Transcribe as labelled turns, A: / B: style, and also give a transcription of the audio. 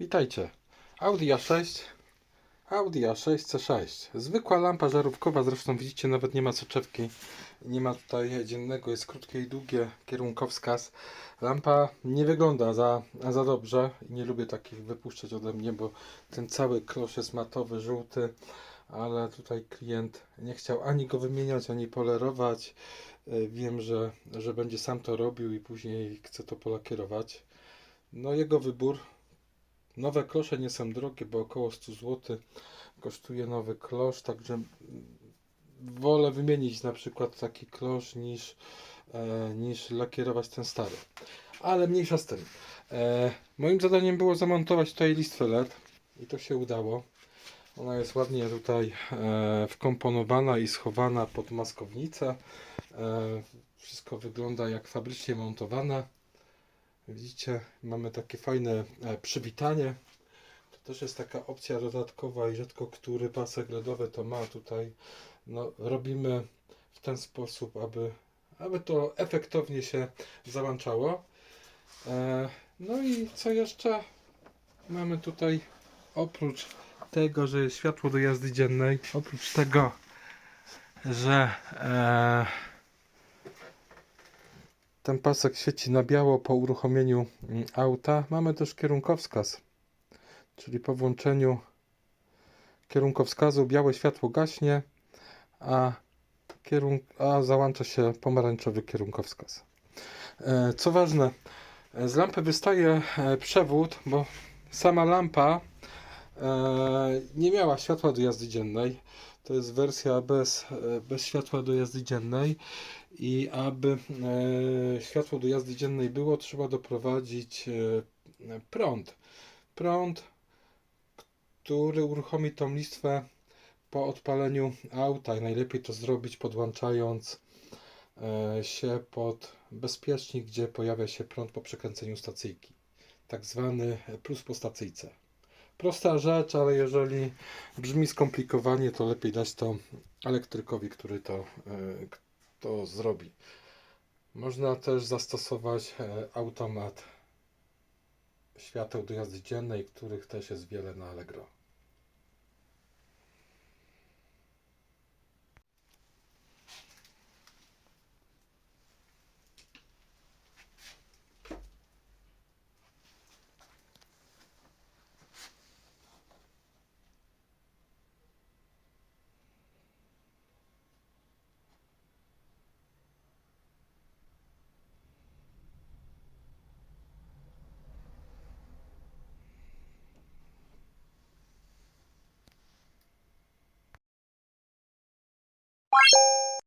A: Witajcie. Audi A6. Audi A6 C6. Zwykła lampa żarówkowa, zresztą widzicie, nawet nie ma soczewki. Nie ma tutaj dziennego, jest krótkie i długie, kierunkowskaz. Lampa nie wygląda za, za dobrze. Nie lubię takich wypuszczać ode mnie, bo ten cały klosz jest matowy, żółty. Ale tutaj klient nie chciał ani go wymieniać, ani polerować. Y, Wiem, że, że będzie sam to robił i później chce to polakierować. No jego wybór. Nowe klosze nie są drogie, bo około 100 zł kosztuje nowy klosz, także wolę wymienić na przykład taki klosz niż, e, niż lakierować ten stary. Ale mniejsza z tym. E, moim zadaniem było zamontować tutaj listwę LED i to się udało. Ona jest ładnie tutaj e, wkomponowana i schowana pod maskownicę. E, wszystko wygląda jak fabrycznie montowane. Widzicie, mamy takie fajne e, przywitanie. To też jest taka opcja dodatkowa i rzadko który pasek LEDowy to ma tutaj. No, robimy w ten sposób, aby, aby to efektownie się załączało. E, no i co jeszcze? Mamy tutaj oprócz tego, że jest światło do jazdy dziennej, oprócz tego, że e, ten pasek świeci na biało po uruchomieniu mm, auta. Mamy też kierunkowskaz, czyli po włączeniu kierunkowskazu białe światło gaśnie, a, kierunk a załącza się pomarańczowy kierunkowskaz. E, Co ważne, e, z lampy wystaje e, przewód, bo sama lampa nie miała światła do jazdy dziennej. To jest wersja bez, e, bez światła do jazdy dziennej i aby e, światło do jazdy dziennej było, trzeba doprowadzić e, prąd. Prąd, który uruchomi tą listwę po odpaleniu auta i najlepiej to zrobić podłączając e, się pod bezpiecznik, gdzie pojawia się prąd po przekręceniu stacyjki. Tak zwany plus po stacyjce. Prosta rzecz, ale jeżeli brzmi skomplikowanie, to lepiej dać to elektrykowi, który to, e, to zrobi. Można też zastosować e, automat świateł do jazdy dziennej, których też jest wiele na Allegro. Bye.